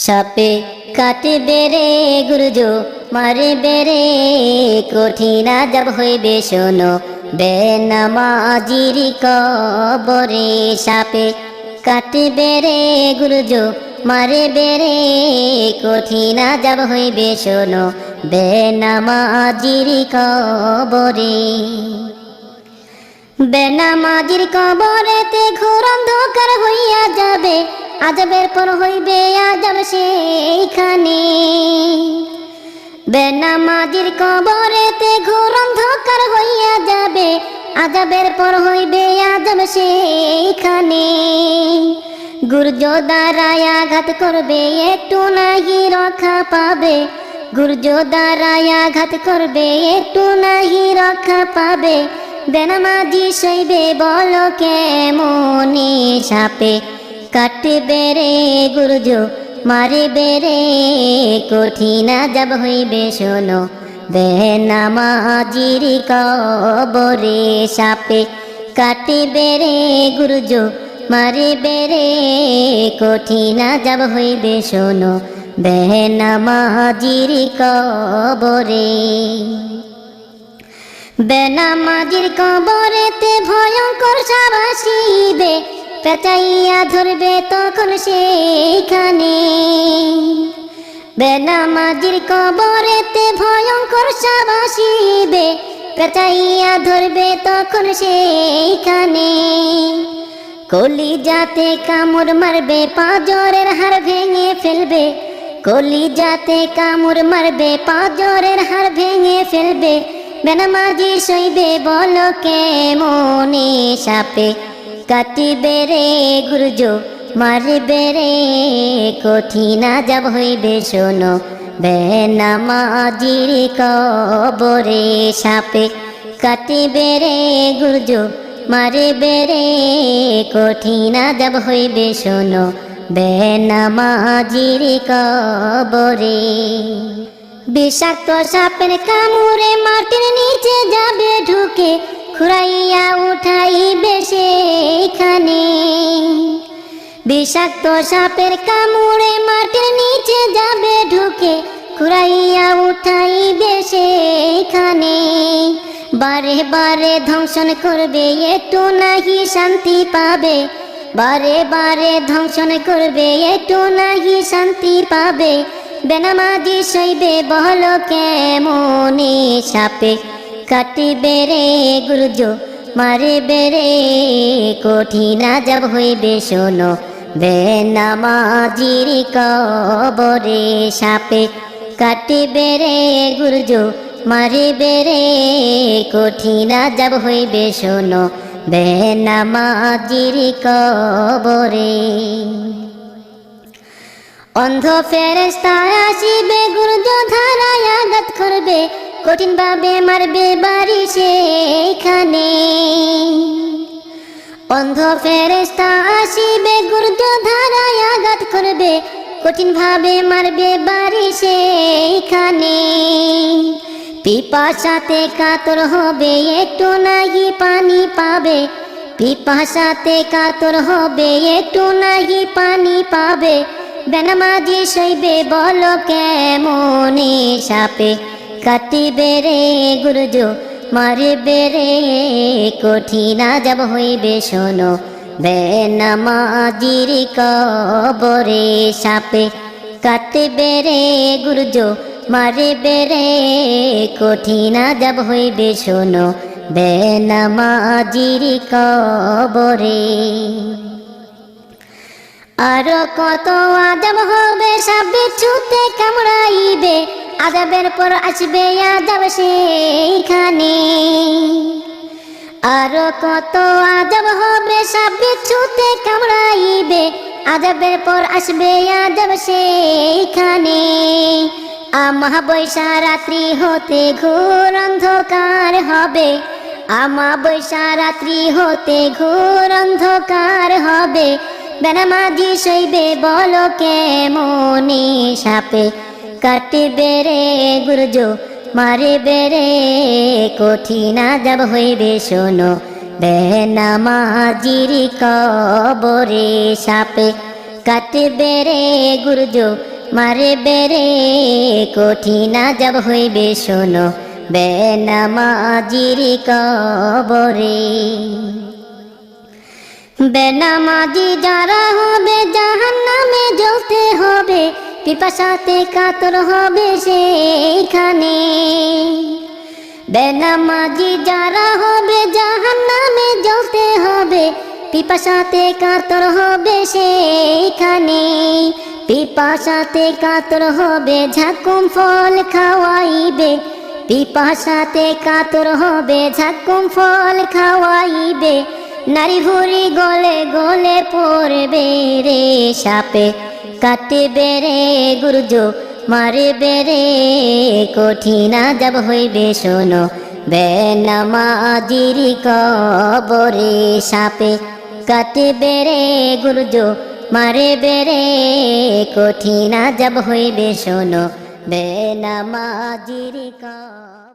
সাপে কাটে বেড়ে গুরুজো মারে বেড়ে কঠিন যাব হইবে, শোনো। বেনামাজির কবরে সাপে কাটে বেড়ে গুরুজো মারে বেড়ে কঠিন যাব হইবে, শোনো। বেনামাজির কবরে বেনামাজির কবরেতে ঘোর অন্ধকার হইয়া যাবে। আজবের পর হইবে আজব সেইখানে। বেনামাজির কবরেতে ঘোর অন্ধকার হইয়া যাবে। আজবের পর হইবে আজব সেইখানে। গুর্জ দ্বারায় আঘাত করবে, একটু নাহি রক্ষা পাবে। গুর্জ দ্বারায় আঘাত করবে, একটু নাহি রক্ষা পাবে। বেনামাজি সইবে বল কেমনে সাপে? কাটে বেড়ে গুরুজ মারে বেড়ে কঠিনা যাব হইবে শোনো। বেনামাজির কবরে সাপে কাটে বেড়ে গুরুজ মারে বেড়ে কঠিনা যাব হইবে শোনো। বেনামাজির কবরে বেনামাজির কবরেতে ভয়ঙ্কর সাপ আসিবে পেঁচাইয়া ধরবে তখন সেইখানে। বেনামাজির কবরেতে ভয়ঙ্কর সাপ আসিবে পেঁচাইয়া ধরবে তখন সেইখানে। কলি যাতে কামড় মারবে, পাঁজরের হাড় ভেঙে ফেলবে। কলি যাতে কামড় মারবে, পাঁজরের হাড় ভেঙে ফেলবে। বেনামাজি সইবে বল কেমনে সাপে। কাটিবে রে গুরুজ মারবে রে কঠিনা যাব হইবে শোনো। বেনামাজির কবরে সাপে। কাটিবে রে গুরুজ মারবে রে কঠিনা যাব হইবে শোনো। বেনামাজির কবরে বিষাক্ত সাপের কামড়ে মাটির নিচে যাবে ঢুকে খুরাইয়া উঠাইবে সেখানে বিষাক্ত সাপের কামড়ে মাটির নিচে যাবে ঢুকে খুরাইয়া উঠাইবে সেখানে বারে বারে ধ্বংসন করবে, একটু নাহি শান্তি পাবে। বারে বারে ধ্বংসন করবে, একটু নাহি শান্তি পাবে। বেনামাজি সইবে বহল কেমনে সাপে? কাটিবে রে গুরুজ মারে বেরে কঠিনা যাব হইবে শোনো। বেনামাজির কবরে সাপে কাটিবে রে গুরুজ মারে বেরে কঠিনা যাব হইবে শোনো। বেনামাজির কবরে অন্ধ ফেরেস্তা আসিবে গুরুজ ধারায় আঘাত করবে, কঠিন ভাবে মারবে বাড়ি সেখানে অন্ধ ফেরেস্তা আসিবে গুরুজ ধারায় আঘাত করবে, কঠিন ভাবে মারবে বাড়ি সেখানে পিপাসাতে কাতর হবে, একটু নাহি পানি পাবে। পিপাসাতে কাতর হবে, একটু নাহি পানি পাবে। বেনামাজি সইবে বল কেমনে সাপে? কাটিবে রে গুরুজ, মারিবে রে কঠিনা যাব হইবে শোনো। বেনামাজির কবরে সাপে কাটিবে রে গুরুজ, মারিবে রে কঠিনা যাব হইবে শোনো। বেনামাজির কবরে আরও কত আদব হবে সাবে ছুতে কামড়াইবে। আদবের পর আসবে আদব সেইখানে। আরও কত আদব হবে সাবে ছুতে কামড়াইবে। আদবের পর আসবে আদব সেইখানে। আমা বৈশা রাত্রি হতে ঘোর অন্ধকার হবে। আমা বৈশা রাত্রি হতে ঘোর অন্ধকার হবে। বেনামাজি সইবে বল কেমনে সাপে? কাটিবে রে গুরুজ মারে বেরে কঠিনা যাব হইবে শোনো। বেনামাজির কবরে সাপে। কাটবে রে গুরুজ মারে বেরে কঠিন যাব হইবে শোনো। বেনামাজির কবরে বেনামাজি যারা হবে জাহান নামে জ্বলতে হবে, পিপাসাতে কাতর হবে সেইখানে। বেনামাজি যারা হবে জাহান নামে জ্বলতে হবে, পিপাসাতে কাতর হবে সেইখানে। পিপাসাতে কাতর হবে, ঝাকুম ফল খাওয়াইবে। পিপাসাতে কাতর হবে, ঝাকুম ফল খাওয়াইবে। নারী ভুরি গলে গলে পড়বে রে সাপে। কাটবে রে গুরুজ, মারবে রে কঠিনা যাব হইবে, শোনো। বেনামাজির কবরে সাপে। কাটবে রে গুরুজ, মারবে রে কঠিনা যাব হইবে, শোনো। বেনামাজির কবরে